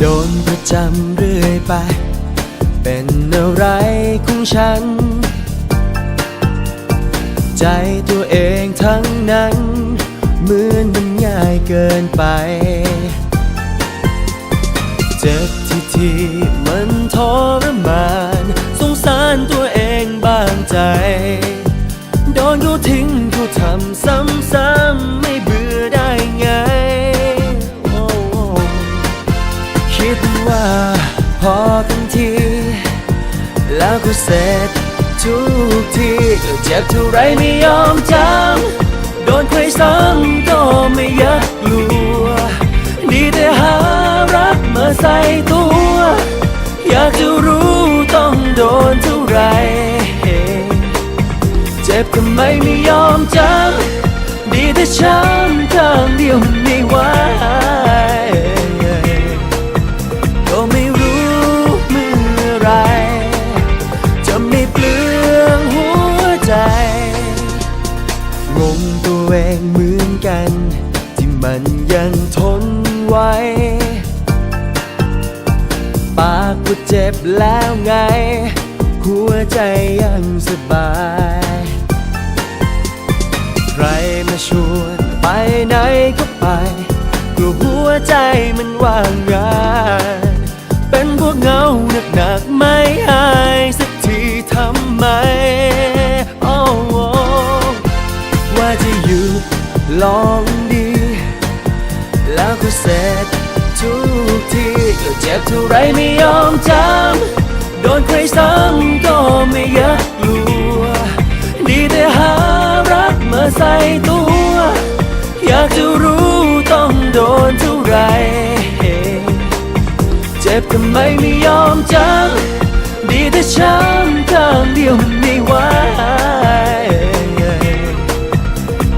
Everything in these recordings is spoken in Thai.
โดนประจำเรื่อยไป เป็นอะไรของฉัน ใจตัวเองทั้งนั้น เหมือนมันง่ายเกินไป เจ็บที่ที่มันทรมาน สงสารตัวเองบ้างใจ โดนเขาทิ้งเขาทำซ้ำ ที แล้วก็เสร็จทุกทีก็เจ็บเท่าไรไม่ยอมจำโดนใครซ้ำก็ไม่อยากกลัว ดีแต่หารักมาใส่ตัว อยากจะรู้ต้องโดนเท่าไรเจ็บทำไมไม่ยอมจำดีแต่ช้ำข้างเดียวมันไม่ไหว ตัวเองเหมือนกัน ที่มันยังทนไว้ ปากก็เจ็บแล้วไง หัวใจยังสบาย ใครมาชวนไปไหนก็ไป กลัวหัวใจมันว่างงานเป็นพวกเงาหนักๆไม่หายสักทีทำไม แล้วก็เสร็จทุกทีก็เจ็บเท่าไรไม่ยอมจำโดนใครซ้ำก็ไม่ยากลัว ดีแต่หารักมาใส่ตัว อยากจะรู้ต้องโดนเท่าไร เจ็บทำไมไม่ยอมจำดีแต่ช้ำข้างเดียวมันไม่ไหว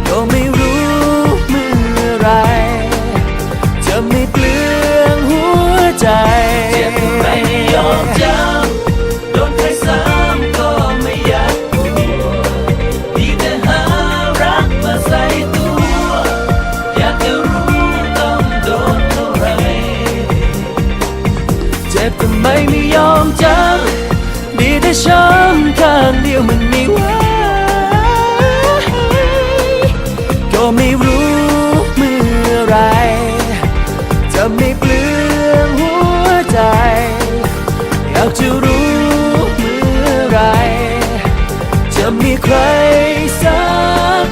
ก็ไม่ จ็บทำไมไม่ยอมจำดีแต่ช้ำข้างเดียวมันไม่ไหวก็ไม่รู้เมื่อไร จะไม่เปลืองหัวใจ อยากจะรู้เมื่อไร จะมีใครสัก